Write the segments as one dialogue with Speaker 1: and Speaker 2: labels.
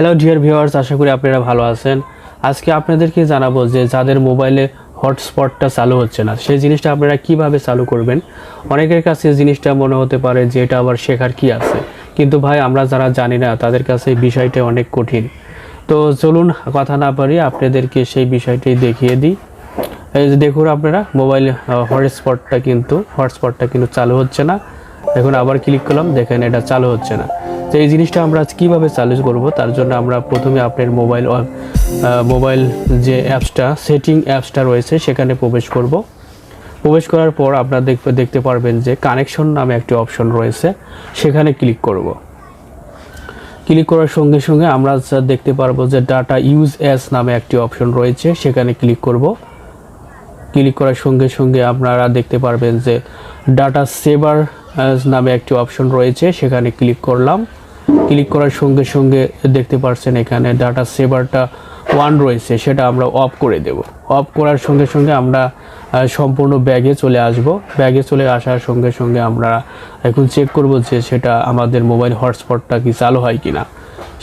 Speaker 1: Hello dear viewers আশা করি আপনারা ভালো আছেন। আজকে আপনাদেরকে জানাব যে যাদের মোবাইলে হটস্পটটা চালু হচ্ছে না, সেই জিনিসটা আপনারা কীভাবে চালু করবেন? অনেকের কাছে জিনিসটা মনে হতে পারে যে এটা আবার শেখার কি আছে? কিন্তু ভাই, আমরা যারা জানি না, তাদের কাছে বিষয়টা অনেক কঠিন। তো চলুন, কথা না পারি আপনাদেরকে সেই বিষয়টি দেখিয়ে দিই। এই যে দেখুন আপনারা, মোবাইল হটস্পটটা কিন্তু হটস্পটটা কিন্তু চালু হচ্ছে না। এখন আবার ক্লিক করলাম, দেখেন এটা চালু হচ্ছে না। তো এই জিনিসটা আমরা কীভাবে চালু করব, তার জন্য আমরা প্রথমে আপনার মোবাইল মোবাইল যে অ্যাপসটা সেটিং অ্যাপসটা রয়েছে, সেখানে প্রবেশ করব। প্রবেশ করার পর আপনারা দেখতে দেখতে পারবেন যে কানেকশন নামে একটি অপশন রয়েছে, সেখানে ক্লিক করব। ক্লিক করার সঙ্গে সঙ্গে আমরা দেখতে পারব যে ডাটা ইউজ অ্যাস নামে একটি অপশন রয়েছে, সেখানে ক্লিক করব। ক্লিক করার সঙ্গে সঙ্গে আপনারা দেখতে পারবেন যে ডাটা সেভার নামে একটি অপশন রয়েছে, সেখানে ক্লিক করলাম। ক্লিক করার সঙ্গে সঙ্গে দেখতে পাচ্ছেন এখানে ডাটা সেভারটা ওয়ান রয়েছে, সেটা আমরা অফ করে দেব। অফ করার সঙ্গে সঙ্গে আমরা সম্পূর্ণ ব্যাগে চলে আসব। ব্যাগে চলে আসার সঙ্গে সঙ্গে আমরা এখন চেক করব যে সেটা আমাদের মোবাইল হটস্পটটা কি চালু হয় কি না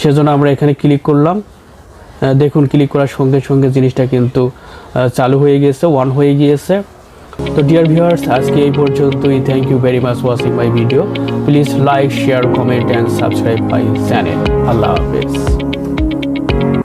Speaker 1: সেজন্য আমরা এখানে ক্লিক করলাম। দেখুন, ক্লিক করার সঙ্গে সঙ্গে জিনিসটা কিন্তু চালু হয়ে গিয়েছে ওয়ান হয়ে গিয়েছে। তো ডিয়ার ভিউয়ার্স আজকে এই পর্যন্তই। Thank you very much watching my video please like share comment and subscribe my channel আল্লাহ হাফেজ।